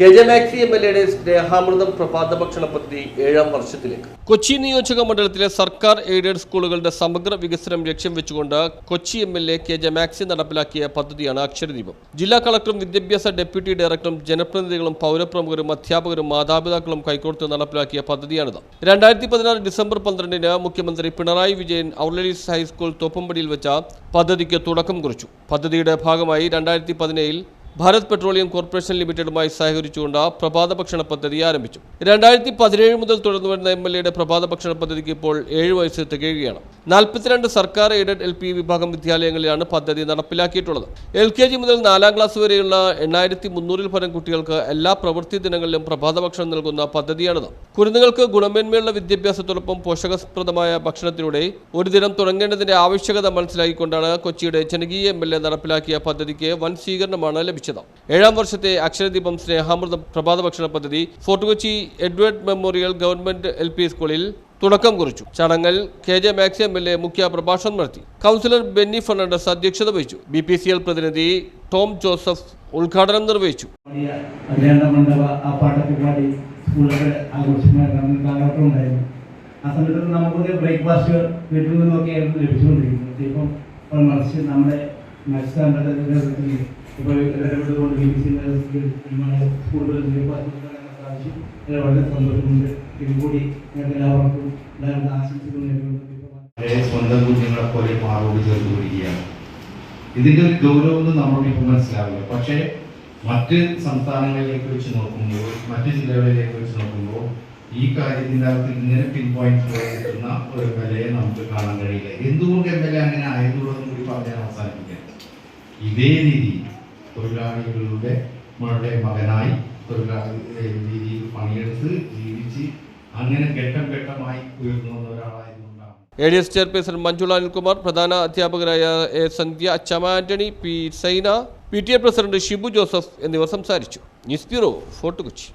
K J Maxy M L എയുടെ സ്നേഹാമൃതം പ്രഭാത ഭക്ഷണ പദ്ധതി ഏഴാം വർഷത്തിലേക്ക്. കൊച്ചി നിയോജക മണ്ഡലത്തിലെ സർക്കാർ എയ്ഡഡ് സ്കൂളുകളുടെ സമഗ്ര വികസനം ലക്ഷ്യം വെച്ചുകൊണ്ട് Kochi M L A K J Maxy നടപ്പിലാക്കിയ പദ്ധതിയാണ് അക്ഷരദീപം. ജില്ലാ കളക്ടറും വിദ്യാഭ്യാസ ഡെപ്യൂട്ടി ഡയറക്ടറും ജനപ്രതിനിധികളും പൗരപ്രമുഖരും അധ്യാപകരും മാതാപിതാക്കളും കൈകോർത്ത് നടപ്പിലാക്കിയ പദ്ധതിയാണിത്. രണ്ടായിരത്തി പതിനാറ് ഡിസംബർ പന്ത്രണ്ടിന് മുഖ്യമന്ത്രി Pinarayi Vijayan our lady's high school തോപ്പമ്പടിയിൽ വെച്ച പദ്ധതിക്ക് തുടക്കം കുറിച്ചു. പദ്ധതിയുടെ ഭാഗമായി രണ്ടായിരത്തി പതിനേഴിൽ ഭാരത് പെട്രോളിയം കോർപ്പറേഷൻ ലിമിറ്റഡുമായി സഹകരിച്ചുകൊണ്ട് പ്രഭാത ഭക്ഷണ പദ്ധതി ആരംഭിച്ചു. രണ്ടായിരത്തി പതിനേഴ് മുതൽ തുടർന്നു വരുന്ന എം എൽ എയുടെ പ്രഭാത ഭക്ഷണ പദ്ധതിക്ക് ഇപ്പോൾ ഏഴ് വയസ്സ് തികയുകയാണ്. നാൽപ്പത്തിരണ്ട് സർക്കാർ എയ്ഡഡ് എൽ പി വിഭാഗം വിദ്യാലയങ്ങളിലാണ് പദ്ധതി നടപ്പിലാക്കിയിട്ടുള്ളത്. എൽ കെ ജി മുതൽ നാലാം ക്ലാസ് വരെയുള്ള എണ്ണായിരത്തി മുന്നൂറിൽ പരം കുട്ടികൾക്ക് എല്ലാ പ്രവൃത്തി ദിനങ്ങളിലും പ്രഭാത ഭക്ഷണം നൽകുന്ന പദ്ധതിയാണിത്. കുരുന്നുകൾക്ക് ഗുണമേന്മയുള്ള വിദ്യാഭ്യാസത്തോടൊപ്പം പോഷകപ്രദമായ ഭക്ഷണത്തിലൂടെ ഒരു ദിനം തുടങ്ങേണ്ടതിന്റെ ആവശ്യകത മനസ്സിലാക്കിക്കൊണ്ടാണ് കൊച്ചിയുടെ ജനകീയ എം എൽ എ നടപ്പിലാക്കിയ പദ്ധതിക്ക് വൻ സ്വീകരണമാണ് ലഭിച്ചത്. ഏഴാം വർഷത്തെ അക്ഷരദീപം സ്നേഹാമൃതം പ്രഭാത ഭക്ഷണ പദ്ധതി Fort Kochi Edward Memorial Government L P സ്കൂളിൽ തുടക്കം കുറിച്ചു. ചടങ്ങിൽ K J Maxi M L A മുഖ്യ പ്രഭാഷണം നടത്തി. കൗൺസിലർ ബെന്നി ഫെർണാണ്ടസ് അധ്യക്ഷത വഹിച്ചു. ബി പി സി എൽ പ്രതിനിധി ടോം ജോസഫ് ഉദ്ഘാടനം നിർവഹിച്ചു. ആ സമയത്ത് നമുക്കൊരു ബ്രേക്ക്ഫാസ്റ്റ് വീട്ടിൽ നിന്നൊക്കെയായിരുന്നു ലഭിച്ചുകൊണ്ടിരിക്കുന്നത് ഇപ്പം മറിച്ച് നമ്മുടെ വളരെ സന്തോഷമുണ്ട് എല്ലാവർക്കും സ്വന്തം കുഞ്ഞുങ്ങളെ പോലെ മാറോട് പിടിക്കുകയാണ്. ഇതിന്റെ ഒരു ഗൗരവമൊന്നും നമ്മളോട് ഇപ്പം മനസ്സിലാവില്ല. പക്ഷേ മറ്റ് സംസ്ഥാനങ്ങളിലേക്ക് വെച്ച് നോക്കുമ്പോൾ മറ്റ് ജില്ലകളിലേക്ക് വെച്ച് നോക്കുമ്പോൾ ഈ കാര്യത്തിന്റെ അകത്ത് ഇങ്ങനെ പിൻ പോയിന്റ് കിട്ടുന്ന ഒരു വിലയെ നമുക്ക് കാണാൻ കഴിയില്ല. എന്തുകൊണ്ട് എ അങ്ങനെ ഇതേ രീതി തൊഴിലാളികളുടെ മകളുടെ മകനായി തൊഴിലാളി രീതിയിൽ പണിയെടുത്ത് ജീവിച്ച് അങ്ങനെ ഘട്ടം ഘട്ടമായി ഉയർന്നു വന്ന ഒരാളായിരുന്നു A D S chairperson Manjula Anilkumar പ്രധാന അധ്യാപകരായ A Sandhya Achamma Antony P Saina P T A president Shibu Joseph എന്നിവർ സംസാരിച്ചു. News bureau Fort Kochi.